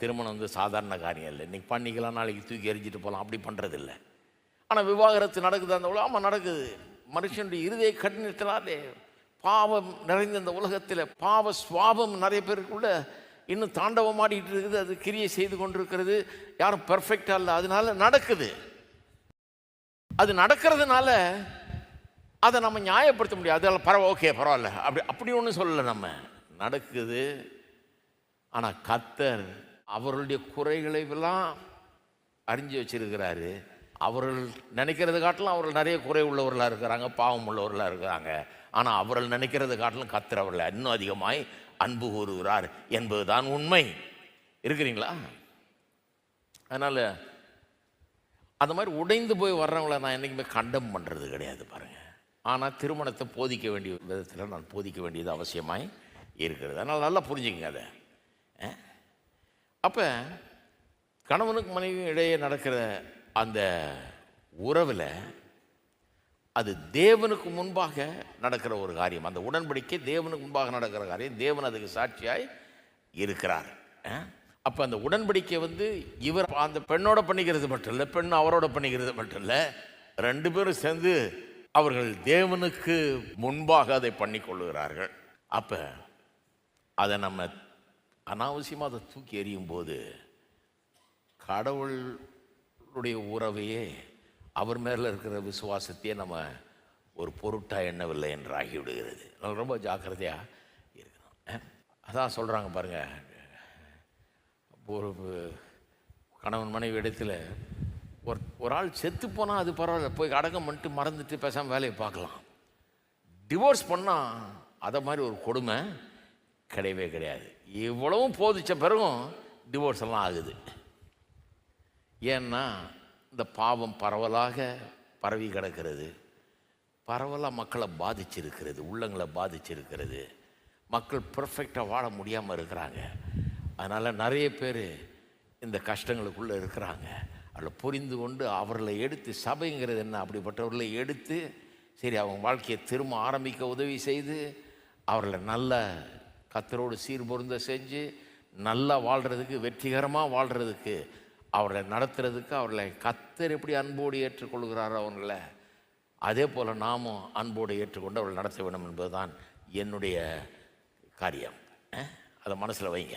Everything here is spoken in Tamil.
திருமணம் வந்து சாதாரண காரியம் இல்லை. இன்றைக்கி பண்ணிக்கலாம் நாளைக்கு தூக்கி எரிஞ்சிட்டு போகலாம். அப்படி பண்ணுறது இல்லை ஆனால் விவாகரத்து நடக்குது அந்த உலகம். ஆமாம் நடக்குது. மனுஷனுடைய இருதய கடினத்தினாலே பாவம் நிறைந்த இந்த உலகத்தில் பாவ சுவாபம் நிறைய பேருக்குள்ள இன்னும் தாண்டவம் ஆடிட்டு இருக்குது. அது கிரியை செய்து கொண்டிருக்கிறது. யாரும் பெர்ஃபெக்டாக இல்லை. அதனால நடக்குது. அது நடக்கிறதுனால அதை நம்ம நியாயப்படுத்த முடியாது. அதெல்லாம் பரவ ஓகே பரவாயில்ல. அப்படி அப்படி ஒன்றும் சொல்லலை நம்ம. நடக்குது. ஆனால் கத்தர் அவர்களுடைய குறைகளை எல்லாம் அறிஞ்சு வச்சிருக்கிறாரு. அவர்கள் நினைக்கிறது காட்டிலும் அவர்கள் நிறைய குறை உள்ளவர்களாக இருக்கிறாங்க பாவம் உள்ளவர்களாக இருக்கிறாங்க. ஆனால் அவர்கள் நினைக்கிறது காட்டிலும் கத்துறவர்கள் இன்னும் அதிகமாய் அன்பு கூறுகிறார் என்பதுதான் உண்மை. இருக்கிறீங்களா? அதனால் அந்த மாதிரி உடைந்து போய் வர்றவங்கள நான் என்றைக்குமே கண்டம் பண்ணுறது கிடையாது பாருங்கள் ஆனால் திருமணத்தை போதிக்க வேண்டிய விதத்தில் நான் போதிக்க வேண்டியது அவசியமாய் இருக்கிறது. அதனால் நல்லா புரிஞ்சுக்கங்க அதை. அப்போ கணவனுக்கு மனைவியும் இடையே நடக்கிற அந்த உறவில் அது தேவனுக்கு முன்பாக நடக்கிற ஒரு காரியம். அந்த உடன்படிக்கை தேவனுக்கு முன்பாக நடக்கிற காரியம். தேவன் அதுக்கு சாட்சியாய் இருக்கிறார். அப்போ அந்த உடன்படிக்கை வந்து இவர் அந்த பெண்ணோட பண்ணிக்கிறது மட்டும் இல்லை பெண் அவரோட பண்ணிக்கிறது மட்டும் இல்லை ரெண்டு பேரும் சேர்ந்து அவர்கள் தேவனுக்கு முன்பாக அதை பண்ணி கொள்ளுகிறார்கள். அப்போ அதை நம்ம அனாவசியமாக அதை தூக்கி எறியும் போது கடவுளுடைய உறவையே அவர் மேலே இருக்கிற விசுவாசத்தையே நம்ம ஒரு பொருட்டாக எண்ணவில்லை என்று ஆகிவிடுகிறது. நம்ம ரொம்ப ஜாக்கிரதையாக இருக்கணும். அதான் சொல்கிறாங்க பாருங்கள் ஒரு கணவன் மனைவி இடத்துல ஒரு ஒரு ஆள் செத்து போனால் அது பரவாயில்ல போய் அடக்கம் பண்ணிட்டு மறந்துட்டு பேசாமல் வேலையை பார்க்கலாம். டிவோர்ஸ் பண்ணால் அதை மாதிரி ஒரு கொடுமை கிடையவே கிடையாது. இவ்வளவும் போதிச்ச பிறகும் டிவோர்ஸ் எல்லாம் ஆகுது. ஏன்னா இந்த பாவம் பரவலாக பரவி கிடக்கிறது. பரவலாக மக்களை பாதிச்சிருக்கிறது உள்ளங்களை பாதிச்சிருக்கிறது. மக்கள் பர்ஃபெக்டாக வாழ முடியாமல் இருக்கிறாங்க. அதனால் நிறைய பேர் இந்த கஷ்டங்களுக்குள்ளே இருக்கிறாங்க. அதில் புரிந்து கொண்டு அவர்களை எடுத்து சபைங்கிறது என்ன? அப்படிப்பட்டவர்களை எடுத்து சரி அவங்க வாழ்க்கையை திரும்ப ஆரம்பிக்க உதவி செய்து அவர்களை நல்ல கத்தரோடு சீர்பொருந்த செஞ்சு நல்லா வாழ்கிறதுக்கு வெற்றிகரமாக வாழ்கிறதுக்கு அவர்களை நடத்துறதுக்கு அவர்களை கத்தர் எப்படி அன்போடு ஏற்றுக்கொள்கிறாரோ அவங்கள அதே போல் நாமும் அன்போடு ஏற்றுக்கொண்டு அவர்கள் நடத்த வேண்டும் என்பதுதான் என்னுடைய காரியம். அதை மனசில் வைங்க.